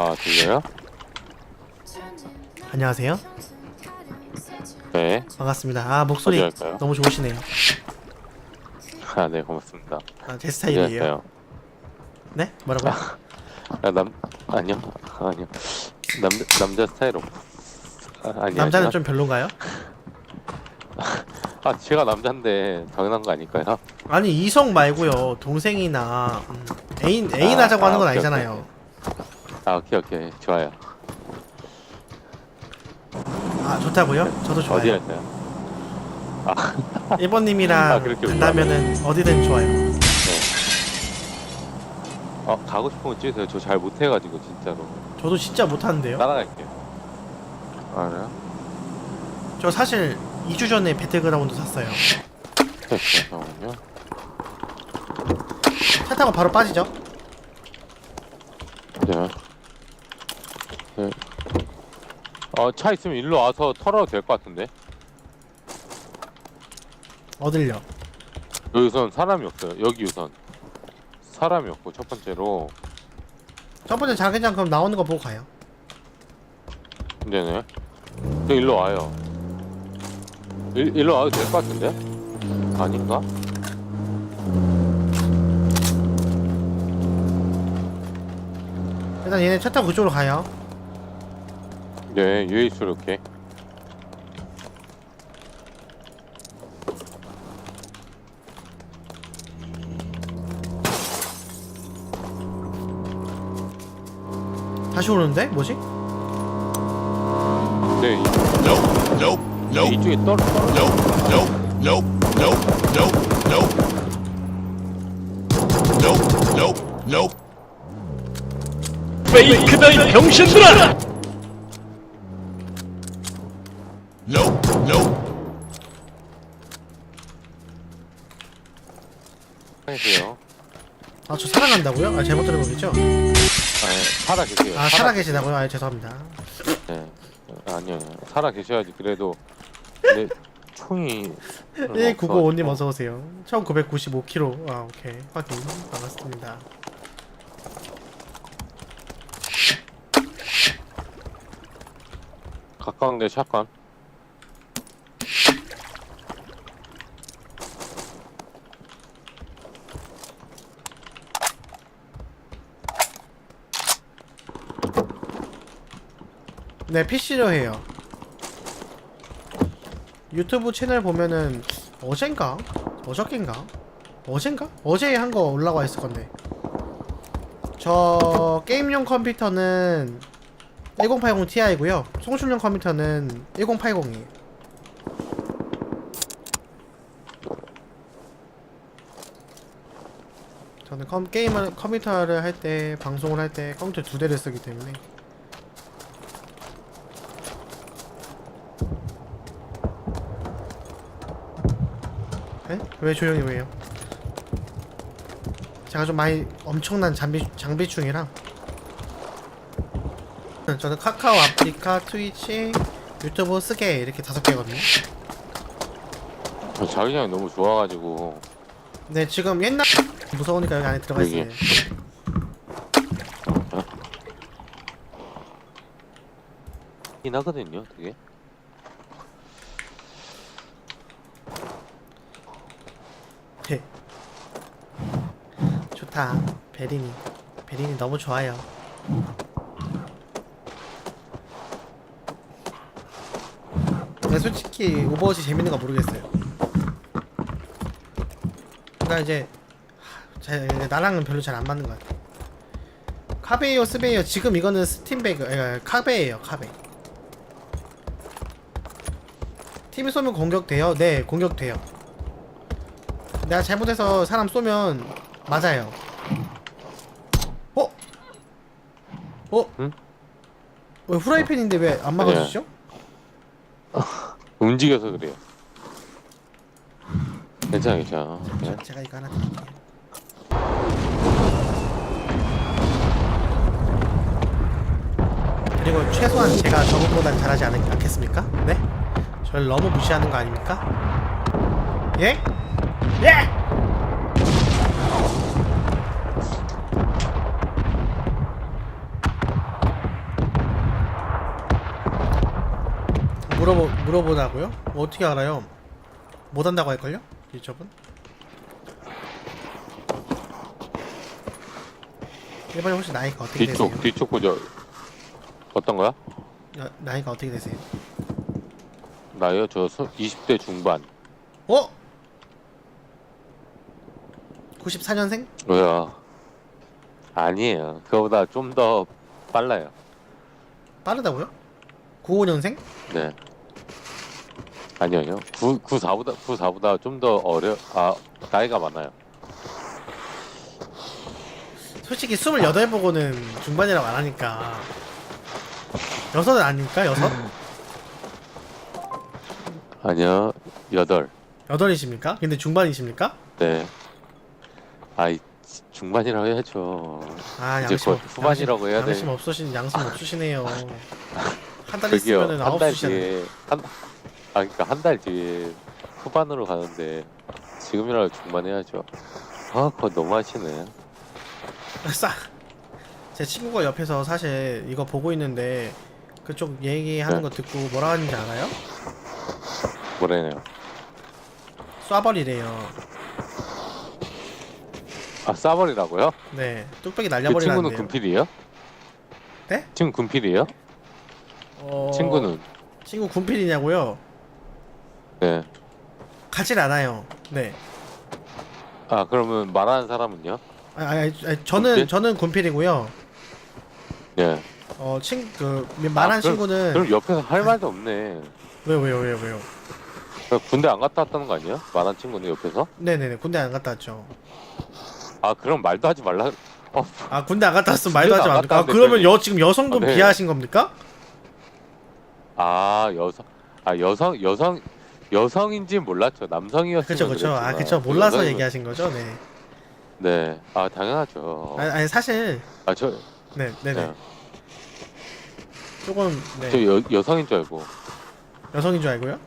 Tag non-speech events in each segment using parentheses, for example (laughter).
아 들려요? 안녕하세요. 네. 반갑습니다. 아 목소리 어디 할까요? 너무 좋으시네요. 아 네 고맙습니다. 아, 제 스타일이에요. 네? 뭐라고요? 아, 남 아니요 아니요 남 남자 스타일 없. 아, 아니 남자는 좀 별론가요? 아 제가 남자인데 당연한 거 아닐까요? 아니 이성 말고요. 동생이나 음, 애인 애인 아, 하자고 하는 건 아, 오케이, 아니잖아요. 아 오케이 오케이 좋아요. 아 좋다고요? 저도 어디 좋아요. 할까요? 1번님이랑 아, 그렇게 간다면은 어디든 좋아요. 네. 어 가고 싶은 거 찍으세요. 저 잘 못해가지고 진짜로 저도 진짜 못하는데요. 따라갈게요. 알아요? 저 사실 2주 전에 배틀그라운드 샀어요. 네, 잠깐만요. 차 타고 바로 빠지죠? 네. 네. 어 차 있으면 일로 와서 털어도 될 것 같은데. 어딜요? 여기 우선 사람이 없어요. 여기 우선 사람이 없고 첫 번째로 첫 번째 자기장 그럼 나오는 거 보고 가요. 네네. 저 일로 와요. 일, 일로 와도 될 것 같은데? 아닌가? 일단 얘네 차 타고 그쪽으로 가요. 네, 유에이스 이렇게. 다시 오는데? 뭐지? 네, 이- Nope, nope, nope, 이쪽에 떨어 떨어. nope, nope, nope, nope, nope, nope. Nope, nope, nope. 페이크다 이 병신들아! Nope, nope. 계세요. 아 저 살아간다고요? 아 잘못 들은 거겠죠? 아, 네, 살아 계세요. 아 살아 계시다고요? 아 죄송합니다. 네. 아니요, 살아 계셔야지. 그래도 내 총이. 예, 195님 어서 오세요. 1995kg. 아 오케이 확인 반갑습니다. 가까운데 샷건. 네 PC로 해요. 유튜브 채널 보면은 어젠가? 어저께인가? 어젠가? 어제 한 거 올라와 있을 건데. 저 게임용 컴퓨터는 1080 Ti고요. 송출용 컴퓨터는 1080이에요. 저는 컴, 게임을 컴퓨터를 할 때 방송을 할 때 컴퓨터 두 대를 쓰기 때문에 에? 왜 조용히 왜요? 제가 좀 많이 엄청난 장비 장비충이랑 저는 카카오 아프리카 트위치 유튜브 쓰게 이렇게 다섯 개거든요. 저 자기장이 너무 좋아가지고. 네 지금 옛날 무서우니까 여기 안에 들어가 있어요. 여기. 하거든요, 되게. 네. 좋다. 베리니. 베리니 너무 좋아요. 근데 솔직히 오버워치 재밌는 거 모르겠어요. 그러니까 이제 하, 제, 나랑은 별로 잘 안 맞는 것 같아. 카베이어 스베이어 지금 이거는 스팀배그 에, 카베예요 카베. 팀이 쏘면 공격돼요? 네 공격돼요. 내가 잘못해서 사람 쏘면 맞아요. 어? 어? 응? 왜 후라이팬인데 왜 안 막아주시죠? (laughs) 움직여서 그래요. 괜찮아, 괜찮아. 네. 제가 이거 하나 드릴게요. 그리고 최소한 제가 저분보단 잘하지 않, 않겠습니까? 네? 저를 너무 무시하는 거 아닙니까? 예? 예! 물어보 물어보다고요? 뭐 어떻게 알아요? 못 한다고 할걸요? 이쪽은? 일반인 혹시 나이가 어떻게 뒤쪽 되세요? 뒤쪽 보죠. 어떤 거야? 야, 나이가 어떻게 되세요? 나요 저 서- 20대 중반. 어? 94년생? 왜요? 아니에요. 그거보다 좀 더 빨라요. 빠르다고요? 95년생? 네. 아니요, 아니요. 9, 94보다, 94보다 좀 더 어려, 아, 나이가 많아요. 솔직히 28 보고는 중반이라고 안 하니까 여섯은 아닙니까? 여섯? 아니요, 8. 여덟이십니까? 근데 중반이십니까? 네. 아이, 중반이라고 해야죠. 아 이제 양심 곧 없- 후반이라고 양심, 해야 돼. 양심 없으신 양심 없으시네요 (laughs) 한달 그게요, 있으면은 한 아홉 달 수시잖아요 뒤에, 한, 아, 그니까 한 달 뒤에 후반으로 가는데, 지금이라도 중반 해야죠. 아, 그거 너무 하시네. 싸. (laughs) 제 친구가 옆에서 사실 이거 보고 있는데 그쪽 얘기하는 네. 거 듣고 뭐라 하는지 알아요? 뭐래네요. 쏴버리래요. 아, 싸버리라고요? 네, 뚝배기 그 친구는 날려버리라는데요. 군필이에요? 네? 친구 군필이에요? 어... 친구는? 친구 군필이냐고요? 네. 가질 않아요. 네. 아, 그러면 말하는 사람은요? 아, 아, 아, 저는 군필? 저는 군필이고요. 네. 어, 친그 말한 아, 그럼- 친구는 그럼 옆에서 할 말도 없네. 왜요 왜요 왜요 왜요? 군대 안 갔다 왔다는 거 아니야? 말한 친구는 옆에서? 네네네 군대 안 갔다 왔죠. 아 그럼 말도 하지 말라. 어, 아 군대 안 갔다 왔으면 말도 하지 군대도 안 맙니까? 아, 갔다 그러면 여 지금 여성도 아, 네. 비하하신 겁니까? 아 여성, 아 여성, 여성, 여성인지 몰랐죠. 남성이었으면 그쵸 그쵸. 아 그쵸 몰라서 여성이면- 얘기하신 거죠. 네. 네, 아 당연하죠. 아니, 아니 사실 아 저, 네 네 네 네. 조금 네. 저 여, 여성인 줄 알고. 여성인 줄 알고요.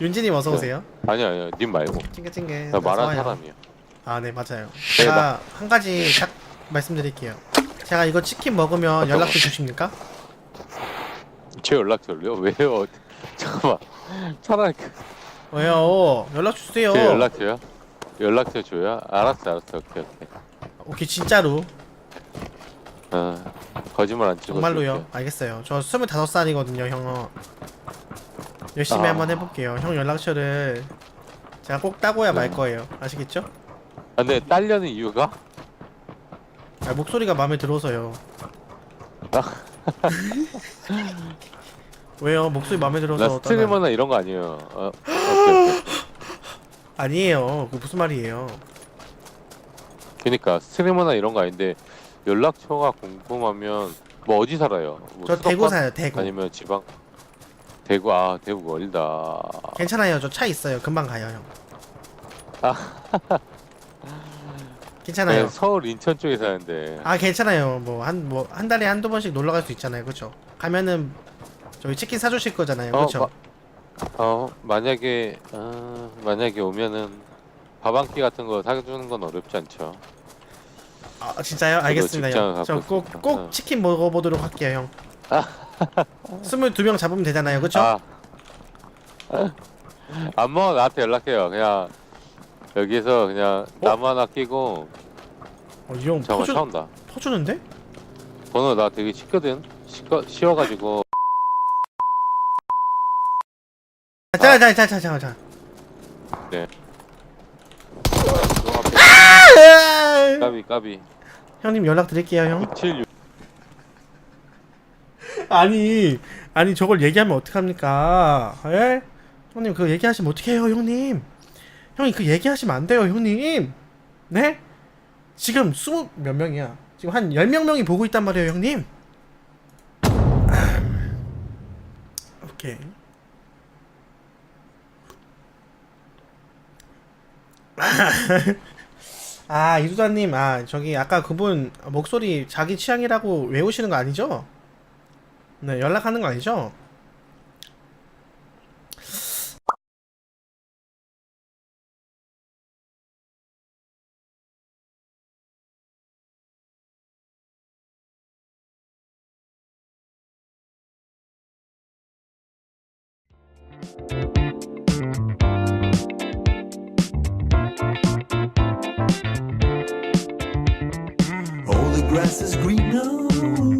윤진님 어서 네. 오세요. 아니 아니요, 님 말고. 찡긋찡긋. 나 말한 어서 와요. 사람이요. 아, 네, 맞아요. 제가 한 가지 딱 말씀드릴게요. 제가 이거 치킨 먹으면 연락도 주십니까? 제 연락처를요? 왜요? (laughs) 잠깐만. 차라리 그- 왜요? 연락 주세요. 제 연락처요? 연락처 줘요? 알았어, 알았어. 오케이, 오케이. 오케이, 진짜로. 어, 거짓말 안 치고. 정말로요. 알겠어요. 저 25살이거든요, 형. 열심히 아. 한번 해볼게요. 형 연락처를 제가 꼭 따고야 말 네. 거예요. 아시겠죠? 아, 근데 딸려는 이유가? 아, 목소리가 마음에 들어서요. 아. (laughs) 왜요? 목소리 마음에 들어서 나. 스트리머나 이런 거 아니에요. 어, 오케이, 오케이. (gasps) 아니에요. 그 무슨 말이에요? 그니까 스트리머나 이런 거 아닌데 연락처가 궁금하면 뭐 어디 살아요? 뭐 저 대구 수도권? 사요. 대구. 아니면 지방? 대구 아 대구 멀다. 괜찮아요. 저 차 있어요. 금방 가요, 형. (laughs) 괜찮아요. 네, 서울 인천 쪽에 사는데. 아 괜찮아요. 뭐 한 뭐 한 달에 한두 번씩 놀러 갈 수 있잖아요. 그렇죠? 가면은 저희 치킨 사주실 거잖아요. 그렇죠? 마- 어 만약에 어, 만약에 오면은 밥 한 끼 같은 거 사주는 건 어렵지 않죠. 아 진짜요? 직장을 알겠습니다. 갖고 저꼭 어. 치킨 먹어보도록 할게요, 형. (laughs) 스물 두 명 잡으면 되잖아요. 그렇죠? 아. (laughs) 안 먹어 나한테 연락해요. 그냥 여기서 그냥 나무 하나 끼고 어, 이형 잠깐 퍼주 차 온다. 퍼주는데? 번호 나 되게 쉽거든. 쉬거, 쉬어가지고 아, 자, 자, 자, 자, 자, 자. 요 앞에 아! 까비 까비 형님 연락 드릴게요, 형. 76 아니, 아니 저걸 얘기하면 어떡합니까? 예? 형님 그거 얘기하시면 어떡해요, 형님? 형님 그 얘기하시면 안 돼요, 형님. 네? 지금 스무 몇 명이야? 지금 한 열 명 명이 보고 있단 말이에요, 형님. 오케이. (laughs) 아 이두다님, 아 저기 아까 그분 목소리 자기 취향이라고 외우시는 거 아니죠? 네 연락하는 거 아니죠? All the grass is greener everywhere